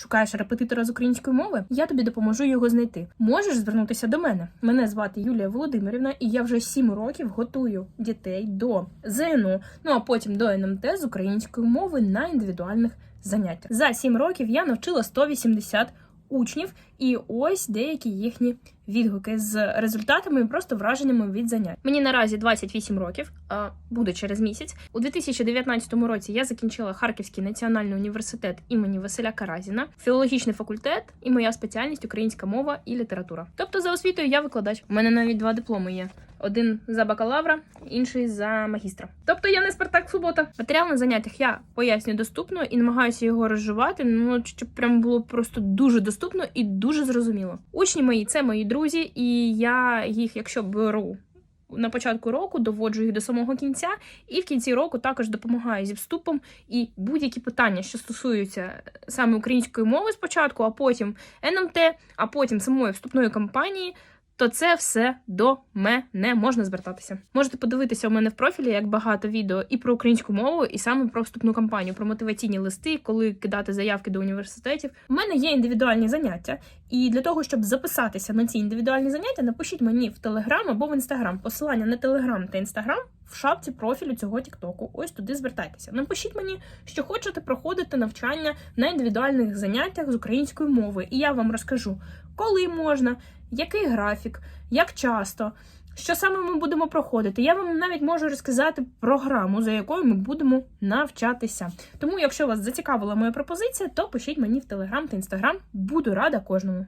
Шукаєш репетитора з української мови? Я тобі допоможу його знайти. Можеш звернутися до мене. Мене звати Юлія Володимирівна, і я вже 7 років готую дітей до ЗНО, ну а потім до НМТ з української мови на індивідуальних заняттях. За 7 років я навчила 180 учнів, і ось деякі їхні відгуки з результатами і просто враженнями від занять. Мені наразі 28 років, а буде через місяць. У 2019 році я закінчила Харківський національний університет імені Василя Каразіна, філологічний факультет і моя спеціальність українська мова і література. Тобто, за освітою я викладач. У мене навіть два дипломи є. Один за бакалавра, інший за магістра. Тобто я не Спартак Субота. Матеріал на заняттях я пояснюю доступно і намагаюся його розживати. Ну щоб прям було просто дуже доступно і дуже зрозуміло. Учні мої це мої друзі, і я їх, якщо беру. На початку року доводжу їх до самого кінця, і в кінці року також допомагаю зі вступом і будь-які питання, що стосуються саме української мови спочатку, а потім НМТ, а потім самої вступної кампанії, то це все до мене можна звертатися. Можете подивитися у мене в профілі як багато відео і про українську мову, і саме про вступну кампанію, про мотиваційні листи, коли кидати заявки до університетів. У мене є індивідуальні заняття, і для того, щоб записатися на ці індивідуальні заняття, напишіть мені в Телеграм або в Інстаграм. Посилання на Телеграм та Інстаграм в шапці профілю цього Тіктоку. Ось туди звертайтеся. Напишіть мені, що хочете проходити навчання на індивідуальних заняттях з української мови, і я вам розкажу, коли можна, який графік, як часто. Що саме ми будемо проходити? Я вам навіть можу розказати програму, за якою ми будемо навчатися. Тому, якщо вас зацікавила моя пропозиція, то пишіть мені в Телеграм та Інстаграм. Буду рада кожному.